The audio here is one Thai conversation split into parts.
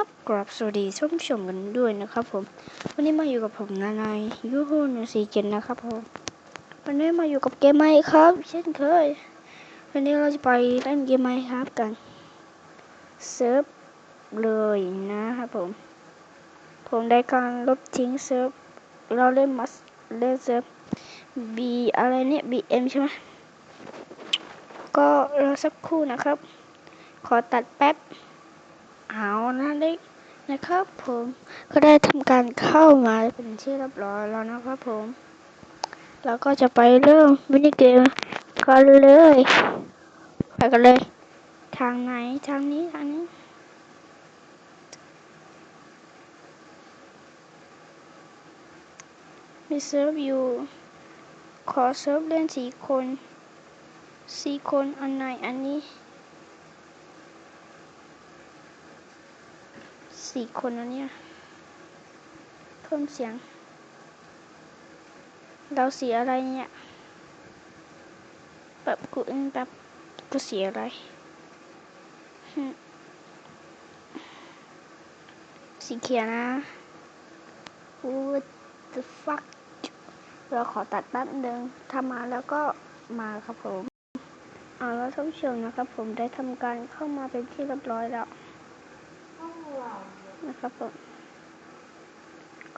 ครับกราบสวัสดีท่านผู้ชมกันด้วยนะครับผม วันนี้มาอยู่กับผมนานายยูฮูนสี่เจ็ดนะครับผมวันนี้มาอยู่กับเกมไมค์ครับ เช่นเคย วันนี้เราจะไปเล่นเกมไมค์ครับกันเซิร์ฟเลยนะครับผม ผมได้การลบทิ้งเซิร์ฟเราเล่นมัสเล่นเซิร์ฟ B อะไรเนี่ย BM ใช่ไหมก็รอสักครู่นะครับ ขอตัดแป๊บ เอานะได้นะครับผมก็ได้ทำการเข้ามาเป็นที่เรียบร้อยแล้วนะครับผม แล้วก็จะไปเริ่มมินิเกมกันเลย ไปกันเลย ทางไหนทางนี้ทางนี้มีเซิร์ฟอยู่ ขอเซิร์ฟเล่นสี่คนสี่คนอันไหนอันนี้ สี่คนแล้วเนี่ย เพิ่มเสียง เราเสียอะไรเนี่ยแบบกูอึ้งแบบกูเสียอะไร สีเขียวนะ What the fuck เราขอตัดแป๊บนึงถ้ามาแล้วก็มาครับผมเอาแล้วท่านผู้ชมนะครับผมได้ทำการเข้ามาเป็นที่เรียบร้อยแล้ว นะครับผม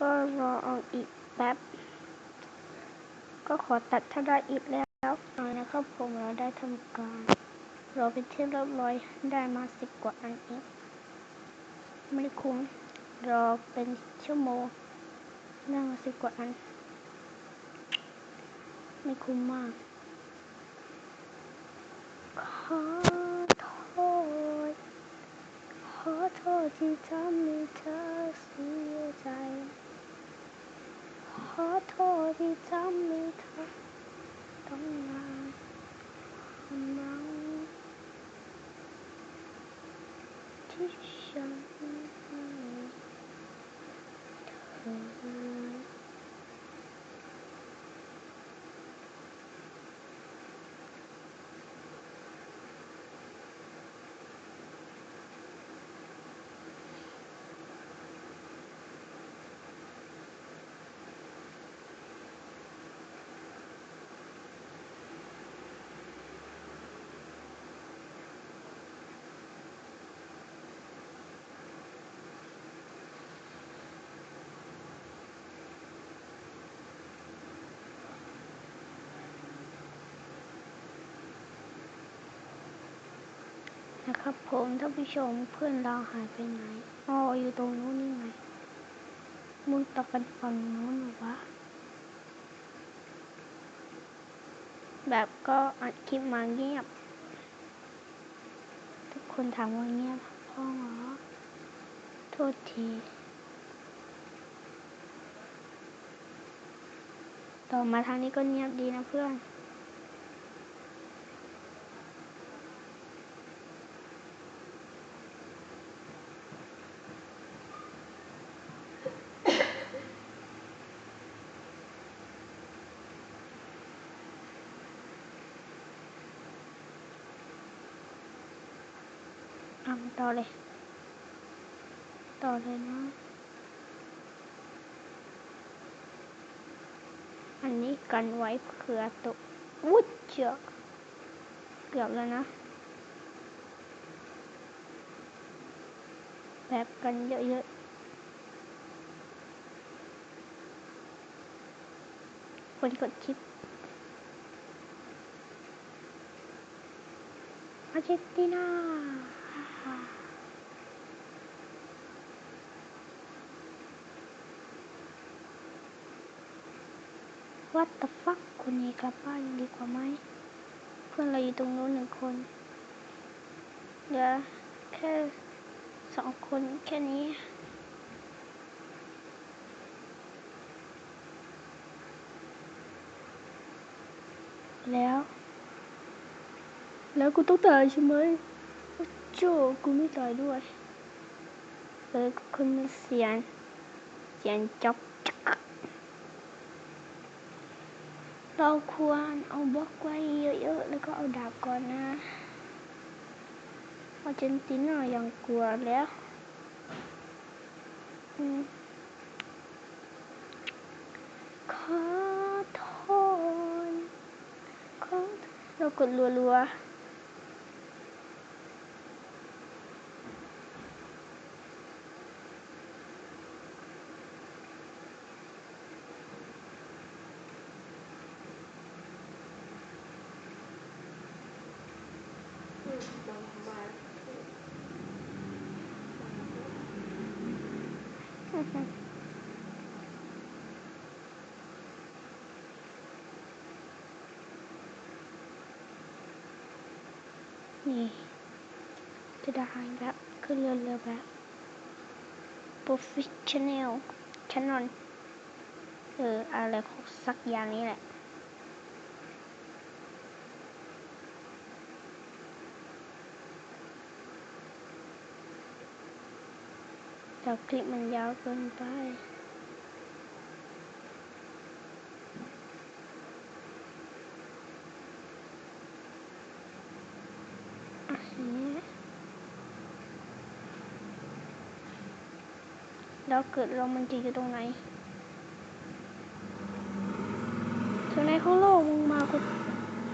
ก็รอเอาอีกแป๊บ ก็ขอตัดถ้าได้อีกแล้วเอานะครับผมเราได้ทำการรอเป็นที่เรียบร้อยได้มาสิบกว่าอันเองไม่คุ้มรอเป็นชั่วโมงได้มาสิบกว่าอัน ไม่คุ้มมากขอ ขอโทษที่ทำให้เธอเสียใจขอโทษที่ทำให้เธอต้องมาเมาที่ฉันให้เธอ นะครับผมท่านผู้ชมเพื่อนเราหายไปไหนอ๋ออยู่ตรงนู้นนี่ไงมุงตะกันฝั่งนู้นหรอวะแบบก็อัดคลิปมาเงียบ ทุกคนถามว่าเงียบพ่อเหรอโทษทีต่อมาทางนี้ก็เงียบดีนะเพื่อน อาต่อเลย ต่อเลยนะ อันนี้กันไว้เผื่อตกวุ้ยเจาเกือบแล้วนะแบบกันเยอะๆคนกดคลิปอาเจนตินา วัดต e f ฟักคนนี้กลับบ้านดีกว่าไหม เพื่อนเราอยู่ตรงนู้นหนึ่งคนเหลือแค่สองคนแค่นี้แล้ว แล้วกูต้องตายใช่ไหม โจกูไม่ตายด้วยเออคุณเสียนเสียนจ๊อกจักเราควรเอาบล็อกไว้เยอะๆแล้วก็เอาดาบก่อนนะอาเจนติน่ายังกลัวแล้วขอโทษขอเรากดรัวๆ นี่จะได้แบบขึ้นเรือเรือแบบ professional channel เอออะไรของสักอย่างนี้แหละ แต่คลิปมันยาวเกินไปอะอย่าเงี้ยแล้วเกิดเรามันจะอยู่ตรงไหนตรงไหนของโลกมึงมากู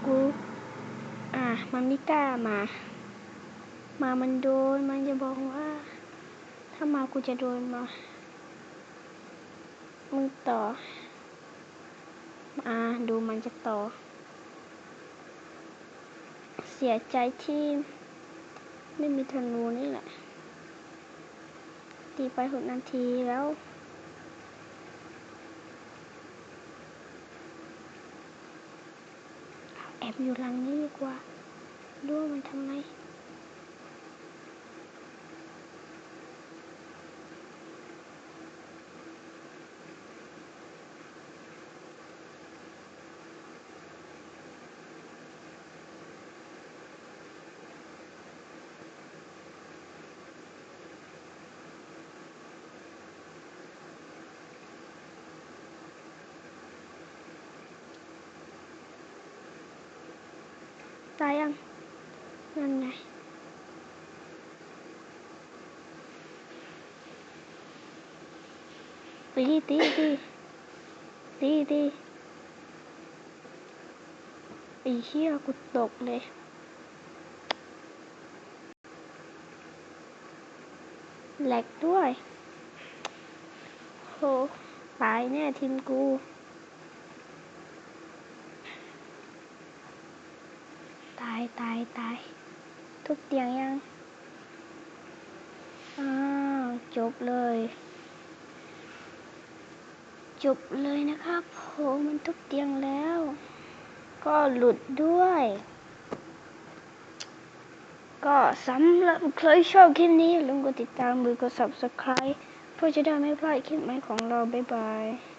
กู อะ มันไม่กล้ามา มามันโดน มันจะบอกว่า ถ้ามากูจะโดนมา มึงต่ออ่าดูมันจะต่อ เสียใจที่ ไม่มีธนูนี่แหละ ตีไปหกนาทีแล้วแอบอยู่หลังนี้ดีกว่าดูว่ามันทำไง ตายยังนั่นไงตีตีตีตีตีไอ้เหี้ยกูตกเลยแหลกด้วยโหตายแน่ทีมกูายตายตาย ทุบเตียงยัง อ้าว จบเลย จบเลยนะครับโหมันทุบเตียงแล้ว ก็หลุดด้วย ก็สำหรับใครชอบคลิปนี้ลืมกดติดตามหรือกด subscribe เพื่อจะได้ไม่พลาดคลิปใหม่ของเรา บ๊ายบาย